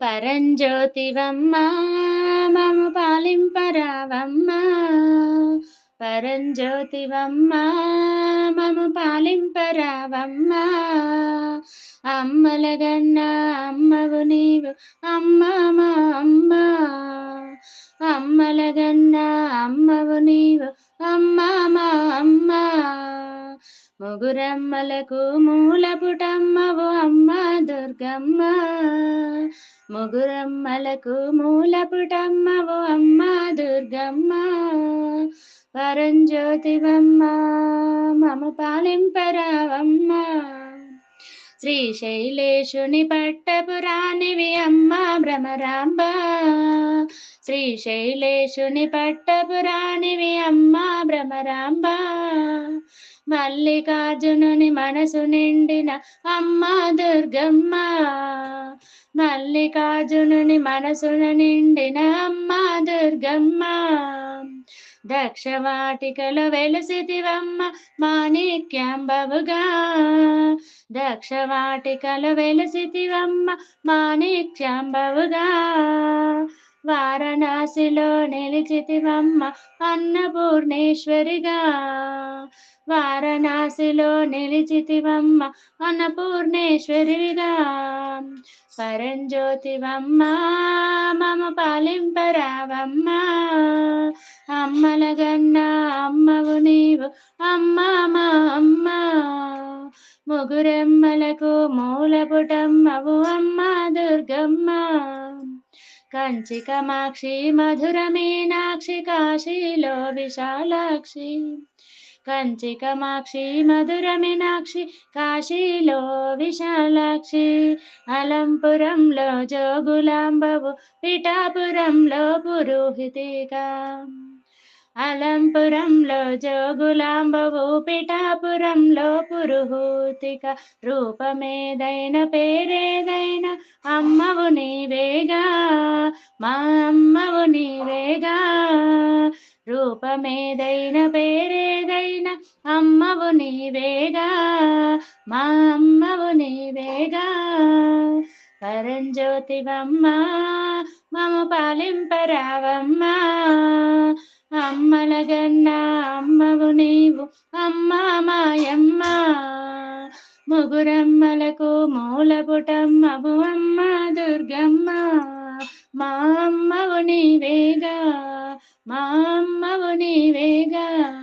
పరంజ్యోతివమ్మ మము పాలింపరావమ్మ. పరంజ్యోతివమ్మ మము పాలింపరావమ్మ. అమ్మలగన్న అమ్మవు నీవు అమ్మ. మా అమ్మ అమ్మలగన్న అమ్మవు నీవు అమ్మ మా అమ్మ. ముగురమ్మలకు మూలపుటమ్మవు అమ్మ దుర్గమ్మ. ముగురమ్మలకు మూలపుటమ్మవు అమ్మ దుర్గమ్మ. పరంజ్యోతివమ్మ మమ పాలింపరావమ్మ. శ్రీశైలేశుని పట్టపురాణివి అమ్మ భ్రమరాంబ. శ్రీశైలేశుని పట్టపురాణివి అమ్మ భ్రమరాంబ. మల్లికార్జునుని మనసు నిండిన అమ్మ దుర్గమ్మ. మల్లికార్జునుని మనసున నిండిన అమ్మ దుర్గమ్మ. దక్షవాటికలో వెలసితివమ్మ మాణిక్యాంబవుగా. దక్షవాటికలో వెలసితివమ్మ మాణిక్యాంబవుగా. వారణాసిలో నిలిచితివమ్మ అన్నపూర్ణేశ్వరిగా. వారణాసిలో నిలిచితివమ్మ అన్నపూర్ణేశ్వరిగా పరంజ్యోతివమ్మ మమ పాలింపరావమ్మ. అమ్మలగన్న అమ్మవు నీవు అమ్మ మా అమ్మ. ముగురెమ్మలకు మూలపుటమ్మవు అమ్మ దుర్గమ్మ. కంచి కమాక్షి మధుర మీనాక్షి కాశీలో విశాలాక్షి. కంచి కమాక్షి మధుర మీనాక్షి కాశీలో విశాలాక్షి. అలంపురంలో జోగులాంబవు పిఠాపురంలో పురోహితిగా అలంపురంలో జోగులాంబవు పిఠాపురంలో పురుహూతిక. రూపమేదైన పేరేదైనా మా అమ్మవు నీవేగా రూపమేదైన పేరేదైన అమ్మవు నీవేగా మా అమ్మవు నీవేగా. పరంజ్యోతివమ్మ మమ పాలింపరావమ్మ అమ్మలగన్న అమ్మవు నీవు అమ్మ మాయమ్మ. ముగురమ్మలకు మూలపుట నీవేగా మా అమ్మవు నీవేగా.